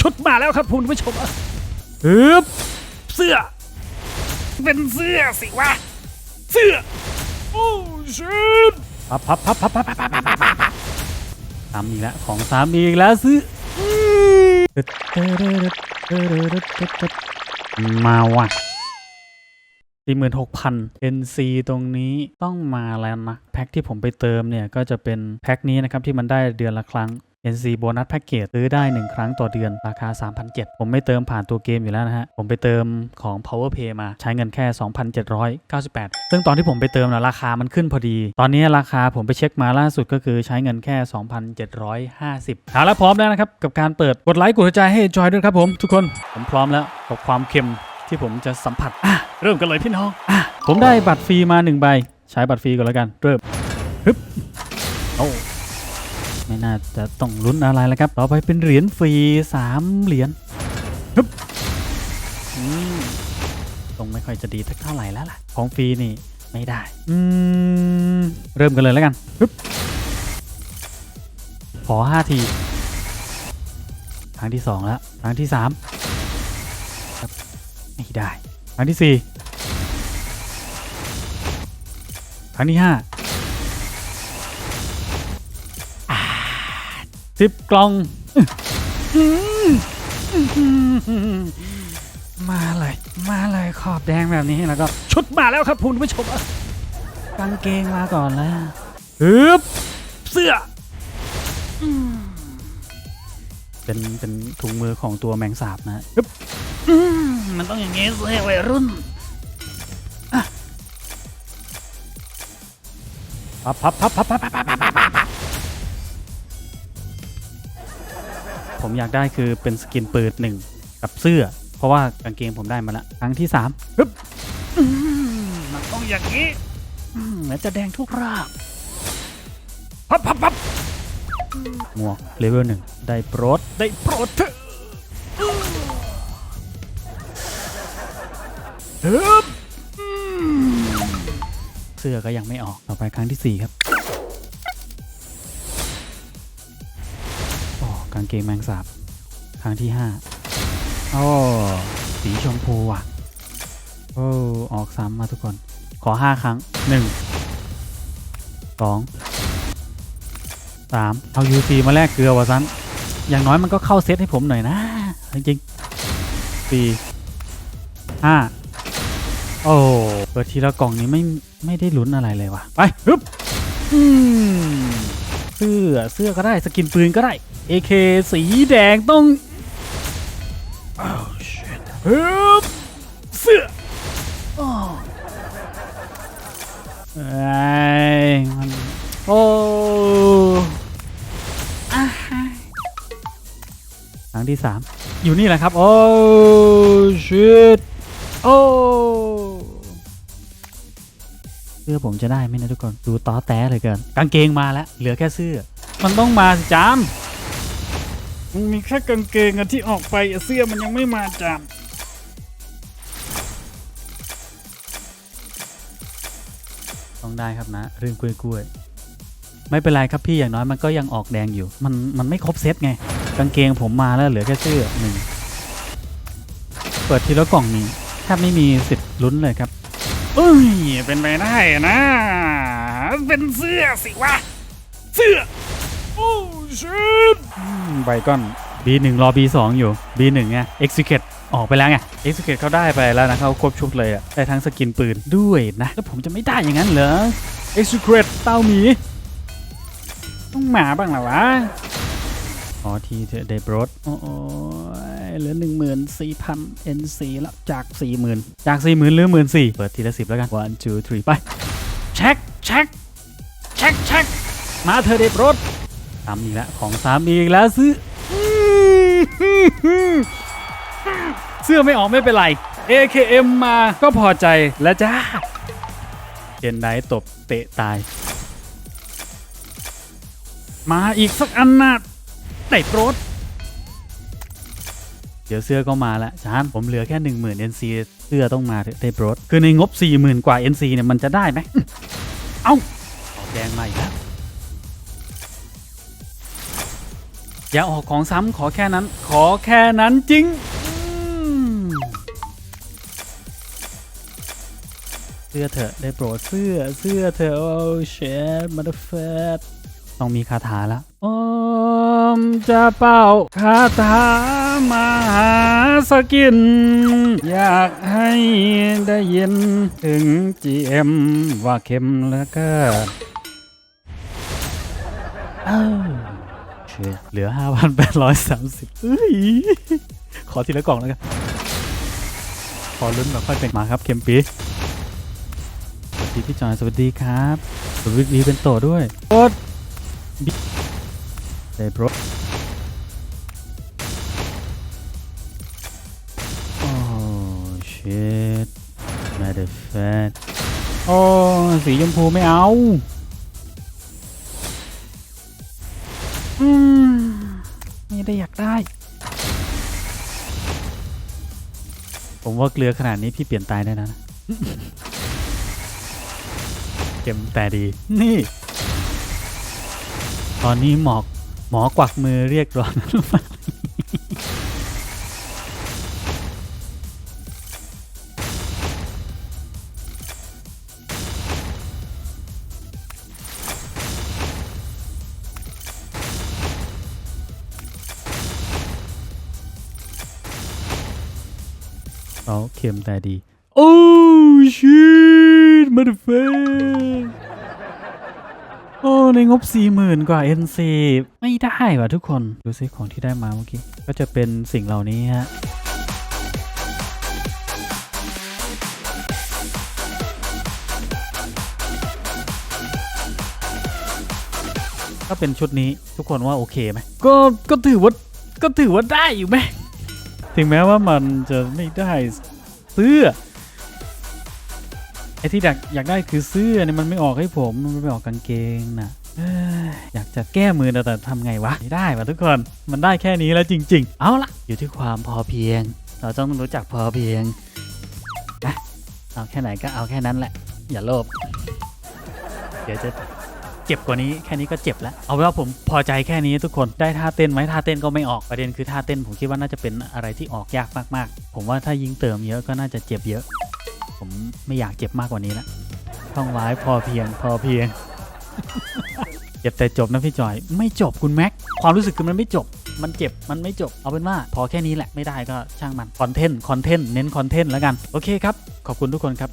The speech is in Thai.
ชุดมาแล้วครับคุณผู้ชมฮึบเสื้อ เป็นเสื้อสิวะ เสื้อ โอ้ชิตพับพับพับพับพับพับพับพับพับพับซ้ำอีกแล้วของซ้ำอีกแล้วซื้อมาว่ะ สี่หมื่นหกพัน NC ตรงนี้ต้องมาแล้วนะ แพ็คที่ผมไปเติมเนี่ย ก็จะเป็นแพ็คนี้นะครับ ที่มันได้เดือนละครั้ง NC โบนัสแพ็กเกจซื้อได้ 1 ครั้งต่อเดือนราคา 3,700 ผมไม่เติมผ่านตัวเกมอยู่แล้วนะฮะ ผมไปเติมของ Power Pay มาใช้เงินแค่ 2,798 ซึ่งตอนที่ผมไปเติมนะราคามันขึ้นพอดี ตอนนี้ราคาผมไปเช็คมาล่าสุดก็คือใช้เงินแค่ 2,750เอาละพร้อมแล้วนะครับ กับการเปิดกดไลค์กดหัวใจให้จอยด้วยครับผมทุกคนผมพร้อมแล้วกับความเค็ม ที่ผมจะสัมผัสอะเริ่มกันเลยพี่น้องอะผมได้บัตรฟรีมาหนึ่งใบ ใช้บัตรฟรีก่อนแล้วกัน เริ่มฮึบโอ้ไม่น่าจะต้องลุ้นอะไรแล้วครับ ต่อไปเป็นเหรียญฟรีสามเหรียญฮึบอืมตรงไม่ค่อยจะดีสักเท่าไหร่แล้วล่ะ ของฟรีนี่ไม่ได้ อืม เริ่มกันเลยแล้วกันฮึบขอห้าที ครั้งที่สองแล้ว ครั้งที่สามครับ ไม่ได้ ครั้งที่สี่ครั้งที่ห้าสิบกล่อง มาเลย มาเลยขอบแดงแบบนี้แล้วก็ชุดมาแล้วครับคุณผู้ชมกางเกงมาก่อนแล้วฮึบเสื้ออืมเป็นเป็นถุงมือของตัวแมงสาบนะฮึบอื มมันต้องอย่างงี้เสื้อวัยรุ่นอะพับพับพับพับพับพับพับพับพับผมอยากได้คือเป็นสกินปืนหนึ่งกับเสื้อ เพราะว่ากางเกงผมได้มาแล้วครั้งที่สามฮึบอืมมันต้องอย่างนี้อืมเหมือนจะแดงทุกรากพับพับพับหมวกเลเวลหนึ่งได้โปรดได้โปรดเถอะ ฮึบเสื้อก็ยังไม่ออกต่อไปครั้งที่สี่ครับอ๋อกางเกงแมงสาบครั้งที่ห้าโอ้สีชมพูว่ะโอ้ออกซ้ำมาทุกคน ขอห้าครั้งหนึ่งสองสามเอา UC มาแลกเกลือวะซันอย่างน้อยมันก็เข้าเซตให้ผมหน่อยนะ จริงๆสี่ห้า โอ้เปิดทีละกล่องนี้ไม่ไม่ได้ลุ้นอะไรเลยว่ะ ไปฮึบอืมเสื้อเสื้อก็ได้สกินปืนก็ได้ AK สีแดงต้องอ้าว shit ฮึบเสื้ออ้าวเอ้มันโอ้อ่าฮะครั้งที่สามอยู่นี่แหละครับ โอ้ shit โอ้ เสื้อผมจะได้ไหมนะทุกคนดูต้อแต้เลยเกินกางเกงมาแล้วเหลือแค่เสื้อ มันต้องมาสิจามมันมีแค่กางเกงอะที่ออกไปอะเสื้อมันยังไม่มาจามต้องได้ครับนะเรื่องกล้วยกล้วยๆไม่เป็นไรครับพี่อย่างน้อยมันก็ยังออกแดงอยู่ มันมันไม่ครบเซตไง กางเกงผมมาแล้วเหลือแค่เสื้อหนึ่งเปิดทีละกล่องนี้แทบไม่มีสิทธิ์ลุ้นเลยครับ เอ้ย เป็นไปได้นะ เป็นเสื้อสิวะ เสื้อ โอ้ชิตใบก้อน B1 รอ B2 อยู่ B1 ไง Execute ออกไปแล้วไง Execute เขาได้ไปแล้วนะเขาครบชุดเลยอะได้ทั้งสกินปืนด้วยนะ แล้วผมจะไม่ได้อย่างนั้นเหรอ Execute เต้าหมี ต้องมาบ้างเหรอวะ ทีเถอะเดบรสโอ้ยเหลือ14,000 NC แล้วจาก40,000จาก40,000เหลือ14,000เปิดทีละ10แล้วกัน one two three ไป เช็คเช็คเช็คเช็คมาเธอะเดบรสสามอีกแล้วของสามอีกแล้วซื้อเสื้อไม่ออกไม่เป็นไร AKM มาก็พอใจแล้วจ้าเจนไดตบเตะตาย มาอีกสักอันนะ ได้โปรด เดี๋ยวเสื้อก็มาแล้วจานผมเหลือแค่ 10,000 NC เสื้อต้องมาเถอะได้โปรด คือในงบ 40,000 กว่า NC เนี่ยมันจะได้ไหม เอ้าแดงมาอีกแล้วอย่าออกของซ้ำขอแค่นั้น ขอแค่นั้นจริงเสื้อเถอะได้โปรดเสื้อเสื้อเถอะโอ้เชดมาดเฟดต้องมีคาถาละอม จะเป่าคาถามหาสกิน อยากให้ได้ยิน ถึง GM ว่าเข็มเหลือเกินอ้าวเชยเหลือ 5,830เอ้ย ขอทีละกล่องแล้วกัน ขอลุ้นแบบค่อยเป็นมาครับเข็มปีสวัสดีพี่จอยสวัสดีครับ สวัสดีเป็นโตด้วยโอ๊ตบิ๊กเดย์โปร มดแฟนโอ้สีชมพูไม่เอาอืมไม่ได้อยากได้ ผมว่าเกลือขนาดนี้พี่เปลี่ยนตายได้นะเก็มแต่ดี นี่ ตอนนี้หมอกหมอกวักมือเรียกร้อง เขาเค็มแต่ดี โอ้ชิตมาดเฟโอ้ ในงบ 40,000 กว่า NC ไม่ได้ว่ะทุกคน ดูซิของที่ได้มาเมื่อกี้ ก็จะเป็นสิ่งเหล่านี้ฮะถ้าเป็นชุดนี้ทุกคนว่าโอเคไหมก็ก็ถือว่าก็ถือว่าได้อยู่ไหม ถึงแม้ว่ามันจะไม่ได้เสื้อไอ้ที่อยากอยากได้คือเสื้อเนี่ยมันไม่ออกให้ผมมันไม่ออกกางเกงนะอยอยากจะแก้มือแต่ทำไงวะไม่ได้วะทุกคนมันได้แค่นี้แล้วจริง ๆ เอาละอยู่ที่ความพอเพียง เราต้องรู้จักพอเพียงนะเอาแค่ไหนก็เอาแค่นั้นแหละ อย่าโลภเดี๋ยวจะ เจ็บกว่านี้แค่นี้ก็เจ็บแล้ว เอาเป็นว่าผมพอใจแค่นี้ทุกคนได้ท่าเต้นไหมท่าเต้นก็ไม่ออกประเด็นคือท่าเต้นผมคิดว่าน่าจะเป็นอะไรที่ออกยากมากๆ ผมว่าถ้ายิงเติมเยอะก็น่าจะเจ็บเยอะ ผมไม่อยากเจ็บมากกว่านี้ละท่องไว้พอเพียงพอเพียงเจ็บแต่จบนะพี่จอย ไม่จบคุณแม็กความรู้สึกคือมันไม่จบ มันเจ็บมันไม่จบเอาเป็นว่า พอแค่นี้แหละไม่ได้ก็ช่างมันคอนเทนต์คอนเทนต์เน้นคอนเทนต์แล้วกัน โอเคครับ ขอบคุณทุกคนครับ